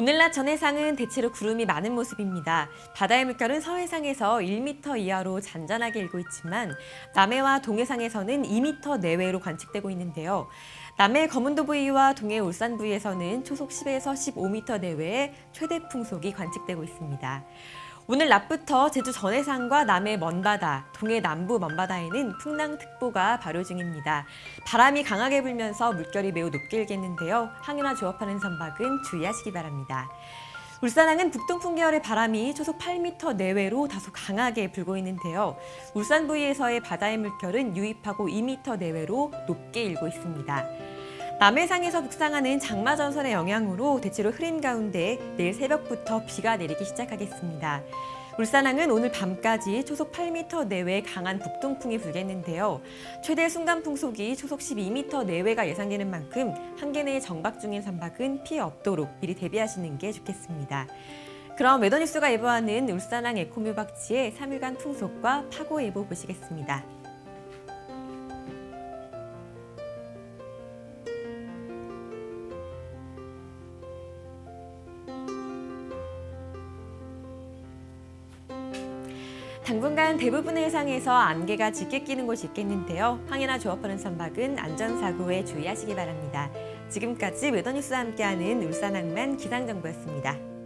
오늘 낮 전해상은 대체로 구름이 많은 모습입니다. 바다의 물결은 서해상에서 1m 이하로 잔잔하게 일고 있지만 남해와 동해상에서는 2m 내외로 관측되고 있는데요. 남해 거문도 부위와 동해 울산 부위에서는 초속 10에서 15m 내외의 최대 풍속이 관측되고 있습니다. 오늘 낮부터 제주 전해상과 남해 먼바다, 동해 남부 먼바다에는 풍랑특보가 발효 중입니다. 바람이 강하게 불면서 물결이 매우 높게 일겠는데요. 항해나 조업하는 선박은 주의하시기 바랍니다. 울산항은 북동풍 계열의 바람이 초속 8m 내외로 다소 강하게 불고 있는데요. 울산 부위에서의 바다의 물결은 유입하고 2m 내외로 높게 일고 있습니다. 남해상에서 북상하는 장마 전선의 영향으로 대체로 흐린 가운데 내일 새벽부터 비가 내리기 시작하겠습니다. 울산항은 오늘 밤까지 초속 8m 내외 강한 북동풍이 불겠는데요. 최대 순간 풍속이 초속 12m 내외가 예상되는 만큼 한계 내에 정박 중인 선박은 피해 없도록 미리 대비하시는 게 좋겠습니다. 그럼 웨더뉴스가 예보하는 울산항 에코뮤박지의 3일간 풍속과 파고 예보 보시겠습니다. 당분간 대부분의 해상에서 안개가 짙게 끼는 곳이 있겠는데요. 항해나 조업하는 선박은 안전사고에 주의하시기 바랍니다. 지금까지 웨더뉴스와 함께하는 울산항만 기상정보였습니다.